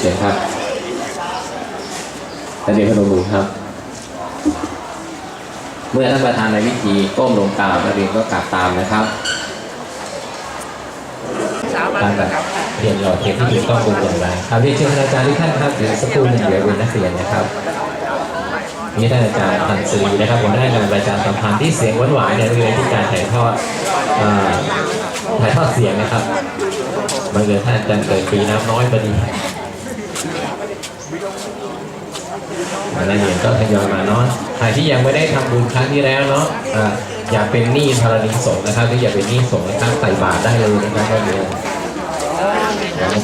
เชิญครับนักเรียนพนมมือครับ เมื่อท่านประธานในพิธีก้มลงกราบนักเรียนก็กราบตามนะครับการแบบเรียนหล่อเทียนที่ถูกต้องป็นอย่างไรครับเรียนเชิญอาจารย์ทุกท่านครับเดี๋ยวสักครู่หนึ่งเดี๋ยวเป็นนักเรียนนะครับนี่ท่านอาจารย์พันศรีนะครับผมได้นประจารสัมพันธ์ที่เสียงหวานๆเนี่ยนักเรียนที่การถ่ายทอดถ่ายทอดเสียงนะครับบังเอิญท่านอาจารย์เกิดปีน้ำน้อยพอดี นักเรียนก็ทยอยมาเนาะใครที่ยังไม่ได้ทำบุญครั้งที่แล้วเนาะอ่าอยาเป็นหนี้ธรณีสงฆ์นะครับหรืออย่าเป็นหนี้สงฆ์นะครับใส่บาตรได้เลยนะครับนักเรียน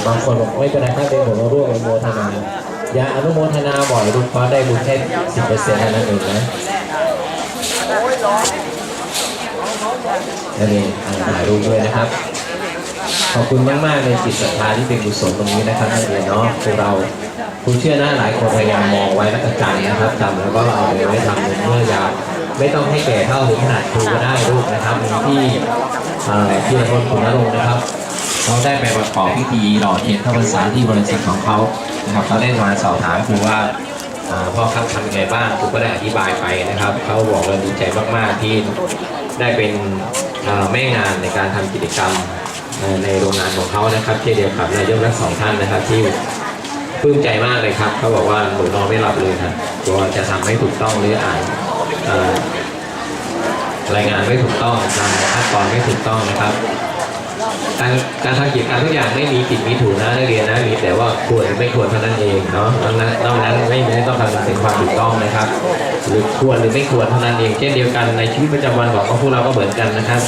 บางคนบอกไม่เป็นไรถ้าเป็นผมร่วมอนุโมทนาอย่าอนุโมทนาบ่อยลูกเพราได้บุญแค่สิบเปอร์เซ็นต์เท่านั้นเองนะนักเรียนอ่ถ่ายรูปด้วยนะครับ ขอบคุณมากๆในจิตศรัทธาที่เป็นกุศลตรงนี้นะครับนักเรียนเนาะพวกเราคุณเชื่อนะหลายคนพยายามมองไว้แล้วก็จำนะครับจำแล้วก็เอาไปไว้ทำเมื่อยาวไม่ต้องให้แก่เท่าถึงขนาดครูก็ได้ลูกนะครับมีที่เอ่อที่นครขุนนรงค์นะครับเขาได้ไปประกอบพิธีหล่อเทียนเข้าพรรษาที่บริษัทของเขานะครับเขาได้มาสอบถามครูว่าพ่อครับทำยังไงบ้างครูก็ได้อธิบายไปนะครับเขาบอกเลยดีใจมากๆที่ได้เป็นแม่งานในการทำกิจกรรม ในโรงงานของเขานะครับเช่นเดียวกับนายกทั้งสองท่านนะครับ ที่ปลื้มใจมากเลยครับเขาบอกว่าหนูนอนไม่หลับเลยครับกลัวจะทำไม่ถูกต้องหรืออ่านรายงานไม่ถูกต้องทำขั้นตอนไม่ถูกต้องนะครับการการทำกิจการทุกอย่างไม่มีผิดมีถูกนะนักเรียนนะมีแต่ว่าควรไม่ควรเท่านั้นเองเนาะนอกนั้นนอกนั้นไม่ไม่ต้องคำนึงถึงความถูกต้องนะครับ หรือควรหรือไม่ควรเท่านั้นเองเช่นเดียวกันในชีวิตประจำวันของพวกเราก็เหมือนกันนะครับ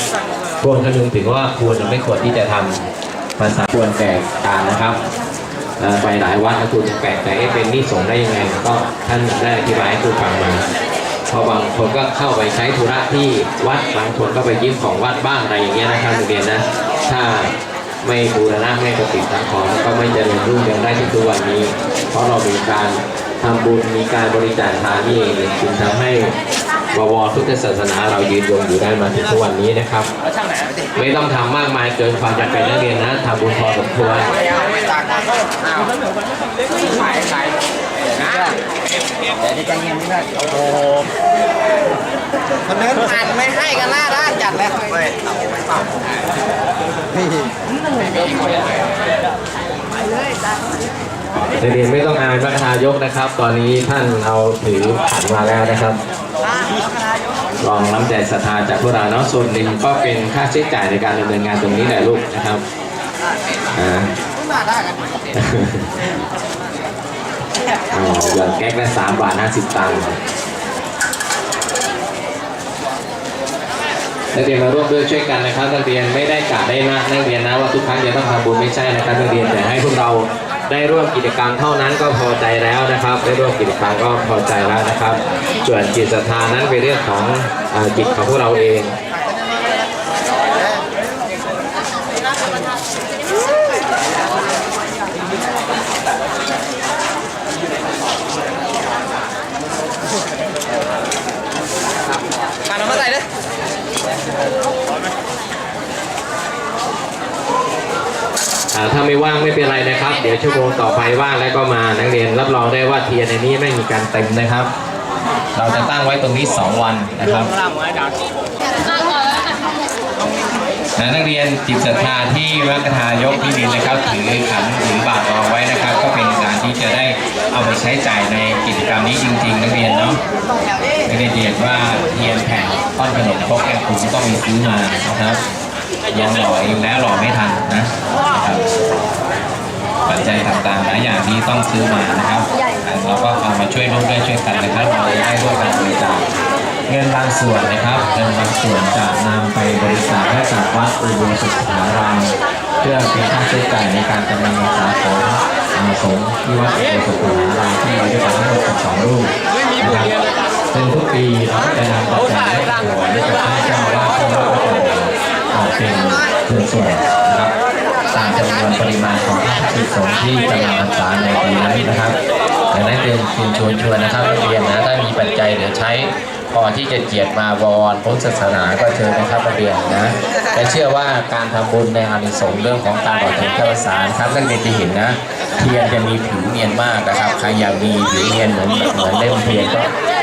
ควรคำนึงถึงว่าควรหรือไม่ควรที่จะทำภาษาควรแตกต่างนะครับไปหลายวัดก็ควรจะแปลกแต่เอ๊ะเป็นนี่สงได้ยังไงก็ท่านได้อธิบายให้ครูฟังมาพระบางคนก็เข้าไปใช้ธุระที่วัดบางคนก็ไปยืมของวัดบ้างอะไรอย่างเงี้ยนะครับนักเรียนนะ ถ้าไม่บูรณะไม่ปฏิสังขรณ์ก็ไม่เจริญรุ่งเรืองได้ที่ทุกวันนี้ เพราะเรามีการทำบุญมีการบริจาคทานนี่เองจึงทำให้ บวรพุทธศาสนาเรายืนยงอยู่ได้มาถึงทุกวันนี้นะครับ ไม่ต้องทำมากมายเกินความจำเป็นนักเรียนนะทำบุญพอสมควรคนเดินผ่านไม่ให้กันหน้าด้านจัดเลยนักเรียนไม่ต้องอายพระคทายกนะครับ ตอนนี้ท่านเอาถือขันมาแล้วนะครับ ลองน้ำใจศรัทธาจากพวกเราเนาะส่วนหนึ่งก็เป็นค่าใช้จ่ายในการดำเนินงานตรงนี้แหละลูกนะครับอ่ามาได้กันอ๋อหยอนแก๊กละสามบาทห้าสิบตังค์นักเรียนมาร่วมด้วยช่วยกันนะครับนักเรียนไม่ได้กะได้นะนักเรียนนะว่าทุกครั้งจะต้องทำบุญไม่ใช่นะครับนักเรียนแต่ให้พวกเรา ได้ร่วมกิจกรรมเท่านั้นก็พอใจแล้วนะครับ ได้ร่วมกิจกรรมก็พอใจแล้วนะครับ ส่วนจิตศรัทธานั้นเป็นเรื่องของจิตของพวกเราเอง มาเรามาใส่เลย อ่าถ้าไม่ว่างไม่ เดี๋ยวชั่วโมงต่อไปว่างแล้วก็มานักเรียนรับรองได้ว่าเทียนในนี้ไม่มีการเต็มนะครับ เราจะตั้งไว้ตรงนี้ 2 วันนะครับนะนักเรียนจิตศรัทธาที่วัดกทายกที่ดินนะครับถือขันถือบาตรรองไว้นะครับ ก็เป็นการที่จะได้เอาไปใช้จ่ายในกิจกรรมนี้จริง ๆ นักเรียนเนาะนักเรียนเห็นว่าเทียนแผ่นก้อนขนมครกแอนคุณต้องมีซื้อมานะครับยังหล่อเองแล้วหล่อไม่ทันนะครับปัจจัยต่างๆห ลายอย่างที่ต้องซื้อมานะครับเราก็เอามาช่วยร่วมด้วยช่วยกันนะครับเราจะได้ร่วมกันบริจาคเงินบางส่วนนะครับเงินบางส่วนจะนำไปบริจาคให้กับวัดอุโบสถสถารามเพื่อเป็นค่าใช้จ่ายในการดำเนินการของอาสงฆ์ที่วัดอุโบสถสถารามที่เราได้ทำทั้งหมด12รูปนะครับซึ่งทุกปีเราก็จะนำปัจจัยให้ถวายให้กับท่านเจ้าอาวาสที่วัดก็จะออกเป็นเงินส่วนนะครับ ตามจำนวนปริมาณของพระภิกษุสงฆ์ที่จะมาพรรษาในปีนั้นนะครับดังนั้นเรียนเชิญชวนชวนนะครับเรียนนะถ้ามีปัจจัยเหลือใช้พอที่จะเกียรติมาวรพุทธศาสนาก็เชิญนะครับนักเรียนนะและเชื่อว่าการทำบุญในอานิสงส์เรื่องของการต่อถึงข้าวสารครับนักเรียนจะเห็นนะ เทียนจะมีผิวเนียนมากนะครับใครอยากมีผิวเนียนเหมือนเหมือนเล่มเทียนก็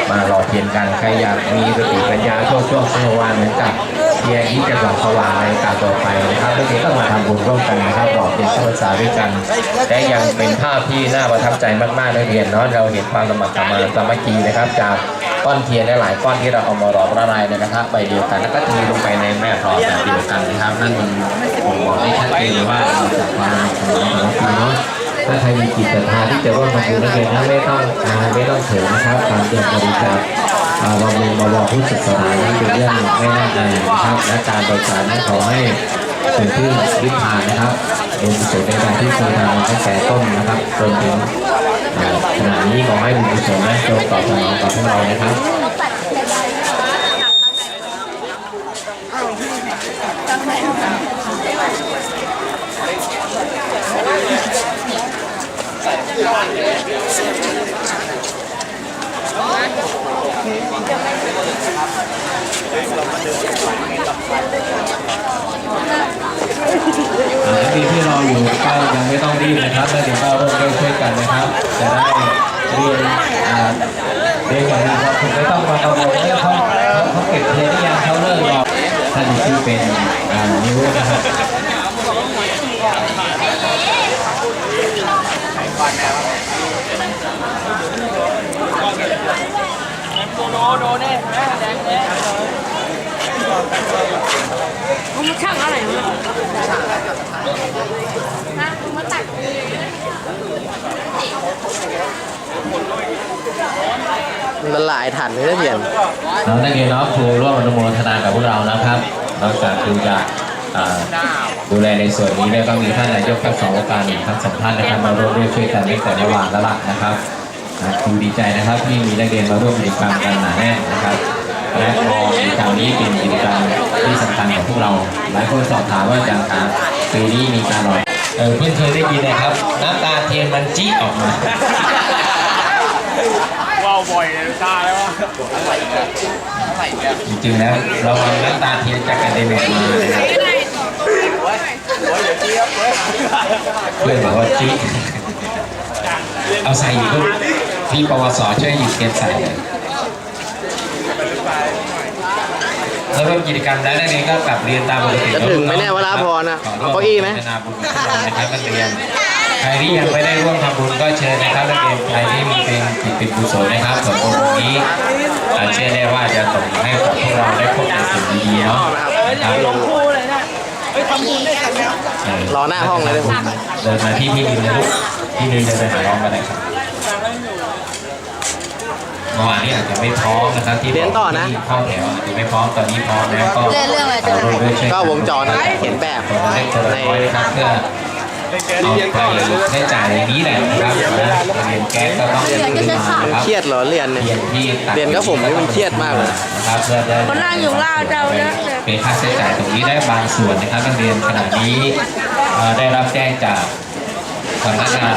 มาหล่อเทียนกันใครอยากมีสติปัญญาโชคโชคสวานเหมือนกับ เทียนที่จะส่องสว่างในกาสต่อไปนะครับทุกทีก็มาทำบุญร่วมกันนะครับหล่อเทียนเข้าพรรษาด้วยกันและยังเป็นภาพที่น่าประทับใจมากๆนักเรียนเนาะเราเห็นความสมัครสมานสามัคคีนะครับ จากก้อนเทียนหลายก้อนที่เราเอามาหล่อละลายเนี่ยนะครับใบเดียวกัน แล้วก็เทลงไปในแม่พลอยแบบเดียวกันนะครับนั่นมันผมบอกได้ชัดเจนเลยว่าเราจากความสมัครสามัคคีเนาะถ้าใครมีจิตศรัทธาที่จะร่วมทำบุญนักเรียนนะไม่ต้องอายไม่ต้องเขินนะครับการเตรียมบริจาคอ่า บำรุงบำรุงผู้ศึกษานั้นเป็นเรื่องไม่น่าอายนะครับ และการบริจาคนั้นขอให้เป็นที่วิพานนะครับเป็นกุศลในการที่เคยทำมาตั้งแต่ต้นนะครับจนถึงขณะนี้ขอให้บุญกุศลนั้นจงตอบสนองกับพวกเรานะครับอ่า นักเรียนที่รออยู่ก็ยังไม่ต้องรีบนะครับแล้วเดี๋ยวก็ร่วมด้วยช่วยกันนะครับ จะได้เรียนอ่าเรียนอย่างนี้ครับคุณไม่ต้องมากังวลเรื่องเขาเขาเขาเก็บเทนหรือยังเขาเลิกหรอกท่านชื่เป็นอ่านิ้วนะครับ ดนี่ยมึงมาช่างอะไรมึงฮะมึงมาตัดละลายถันเลยนะเทียนน้องนักเรียนเนาะครูร่วมอนุโมทนากับพวกเรานะครับนอกจากครูจะดูแลในส่วนนี้แล้วก็มีท่านนายกทั้งสององค์การทั้งสองท่านนะครับมาร่วมด้วยช่วยกันตั้งแต่ในวานล้วล่ะนะครับ ครูดีใจนะครับที่มีนักเรียนมาร่วมกิจกรรมกันหนาแน่นนะครับ และมองกิจกรรมนี้เป็นกิจกรรมที่สำคัญของพวกเรา หลายคนสอบถามว่าอาจารย์ครับปีนี้มีการลอยเออเพิ่งเคยได้ยินนะครับ น้ำตาเทียนมันจี้ออกมาว้าวบ่อยเลยตาแล้ววะจริงๆแล้วเราเอาน้ำตาเทียนจากกระเด็นออกมานะครับเพื่อนบอกว่าจี้เอาใส่อีกลูก พี่ปวสช่วยหยิบเทียนใส่หน่อยแล้วร่วมกิจกรรมแล้วนักเรียนก็กลับเรียนตามปกติจะถึงไหมเนี่ยวราพรน่ะเอาเก้าอี้ไหมขร่วพัฒนาบุญกับพวกเรานะครับนักเรียนใครที่ยังไม่ได้ร่วมทำบุญก็เชิญนะครับนักเรียนใครที่มีเป็นจิตเป็นกุศลนะครับส่วนบุญตรงนี้อาเชื่อได้ว่าจะส่งให้กับพวกเราได้พบแต่สิ่งดีๆเนาะนะครับรอหน้าห้องเลยเลยผมเดินมาที่พี่นินนะลูกพี่นินจะไปหาน้องกันเลยครับ เมื่อวานนี้อาจจะไม่พร้อมนะครับที่เรียนต่อนะ ที่เข้าแถวอาจจะไม่พร้อมตอนนี้พร้อมแล้วก็เรื่องเรื่องอะไรจะาด้วยช่วยก็วงจรนั่นแหละเขียนแบบคนละเล็กคนละน้อยนะครับเพื่อเอาไปใช้จ่ายในนี้แหละนะครับเรียนแก๊สก็ต้องเรียนรู้มานะครับเครียดเหรอเรียนเนี่ย เรียนที่เรียนกับผมนี่มันเครียดมากเลย นะครับเพื่อได้ คนนั่งอยู่ล่างเจ้าเนี่ยเป็นค่าใช้จ่ายตรงนี้ได้บางส่วนนะครับนักเรียนขณะนี้เอ่อได้รับแจ้งจากสำนักงาน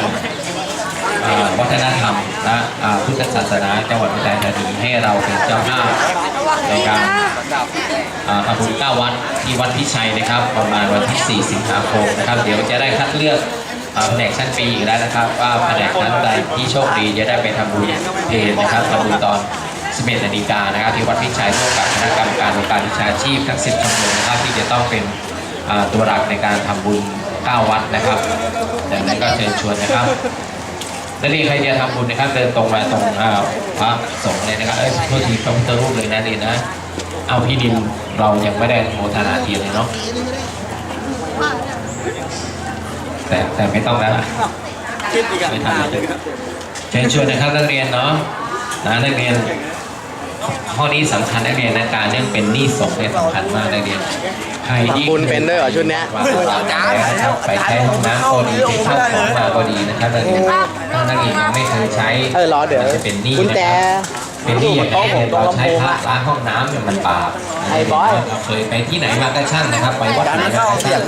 วัฒนธรรมและพุทธศาสนาจังหวัดอุทัยธานีให้เราเป็นเจ้าภาพในการทำบุญเก้าวัดที่วัดพิชัยนะครับ ประมาณวันที่ 4 สิงหาคมนะครับ เดี๋ยวจะได้คัดเลือกแผนกชั้นปีอีกแล้วนะครับ ว่าแผนกชั้นใดที่โชคดีจะได้ไปทำบุญเพลนะครับทำบุญตอน11นาฬิกานะครับ ที่วัดพิชัยร่วมกับคณะกรรมการองค์การวิชาชีพทั้ง 10ชมรมนะครับที่จะต้องเป็นตัวหลักในการทำบุญ9วัดนะครับดังนั้นก็เชิญชวนนะครับ นักเรียนใครจะทำบุญนะครับ เดินตรงมาตรงอ่าพระสงฆ์เลยนะครับเอ้ยโทษทีพระพุทธรูปเลยนะเรียนนะ เอาพี่ดินเรายังไม่ได้โมทนาเทียนเลยเนาะแต่แต่ไม่ต้องแล้วล่ะคิดอีกอะไม่ทันเลยเชิญชวนนะครับนักเรียนเนาะนะนักเรียน ข้อนี้สำคัญนักเรียนนะการเรื่องเป็นหนี้ส่งเนี่ยสำคัญมากนักเรียนใครที่ทำบุญเป็นด้วยเหรอชุดเนี้ยวางวางแล้วนะครับไปใช้ห้องน้ำก็ดีไปเข้าของมาก็ดีนะครับนักเรียนถ้านักเรียนยังไม่เคยใช้เออรอเดี๋ยวมันจะเป็นหนี้กุญนะแจครับ เป็นหนี้อย่างไรเนี่ยเราใช้พระล้างห้องน้ำเนี่ยมันบาปไอ้บอยเราเคยไปที่ไหนมาก็ช่างนะครับ ไปวัดไหนมาก็ช่าง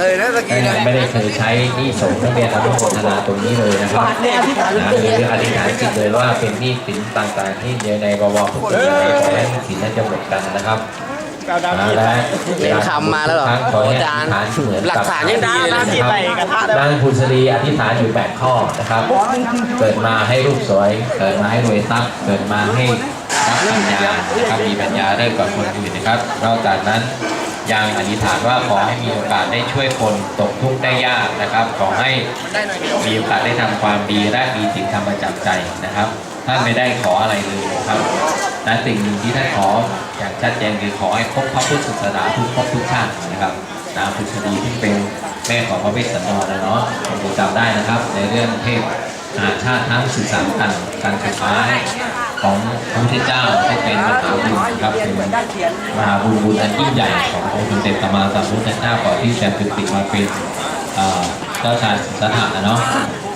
ถ้ายังไม่ได้เคยใช้นี้ส่งนักเรียนอนุโมทนาตรงนี้เลยนะครับนะหรืออธิษฐานจิตเลยว่าเป็นนี้สินต่างๆ ที่เดียวในบวรทุกคนขอให้หนี้สินนั้นจะหมดกันนะครับแปลดาวเรียนคำมาแล้วหรออให้อาจารย์หลักฐานยังดีเลยนะนะครับนางพุษรีอธิษฐานอยู่แปดข้อนะครับ เกิดมาให้รูปสวย เกิดมาให้รวยทรัพย์ เกิดมาให้ ปัญญานะครับมีปัญญาได้กว่าคนอื่นนะครับ นอกจากนั้นยังอธิษฐานว่าขอให้มีโอกาสได้ช่วยคนตกทุกข์ได้ยากนะครับ ขอให้มีโอกาสได้ทำความดีและมีสิ่งทำประจับใจนะครับท่านไม่ได้ขออะไรเลยนะครับและสิ่งหนึ่งที่ท่านขออย่างชัดเจนคือขอให้พบพระพุทธศาสนาทุกภพทุกชาตินะครับนางพุทธดีที่เป็นแม่ของพระเวสสันดรนะเนาะผมจำได้นะครับ ในเรื่องเทพอาชาติทั้งสื่อสารกันการสุดท้าย ของพระพุทธเจ้าที่เป็นมหาบุญครับเป็นมหาบุญบุญอันยิ่งใหญ่ขององค์สมเด็จสัมมาสัมพุทธเจ้าก่อนที่จะถึงติดมาเป็นเจ้าชายสิทธัตถะนะเนาะ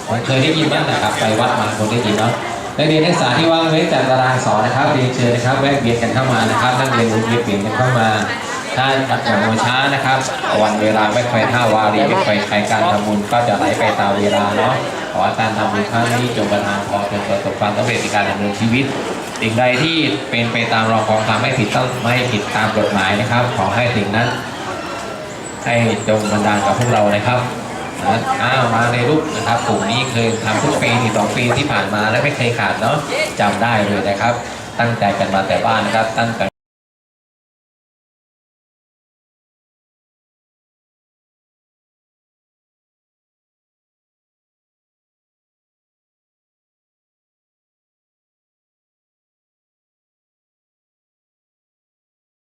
ผมเคยได้ยินบ้างนะครับไปวัดมาคนได้ยินเนาะนักเรียนนักศึกษาที่ว่างเว้นจากตารางสอนนะครับเรียนเชิญนะครับแวะเวียนกันเข้ามานะครับนักเรียนหมุนเวียนเปลี่ยนกันเข้ามาถ้าอย่างโมช้านะครับ วันเวลาไม่ค่อยท่าวารีไม่ค่อยใครการทำบุญก็จะไหลไปตามเวลาเนาะ ขอให้การย์ทำบุญครั้งนี้จงประทานพรจงประสบความสำเร็จในการดำเนินชีวิตสิ่งใดที่เป็นไปตามรองของทำไม่ผิดต้องไม่ผิดตามกฎหมายนะครับ ขอให้สิ่งนั้น ให้จงบันดาลกับพวกเรานะครับนะอ้าวมาในรูปนะครับกลุ่มนี้เคยทำทุกปีที่สองปีที่ผ่านมาและไม่เคยขาดเนาะจำได้เลยนะครับ ตั้งใจกันมาแต่บ้านนะครับ ตั้งแต่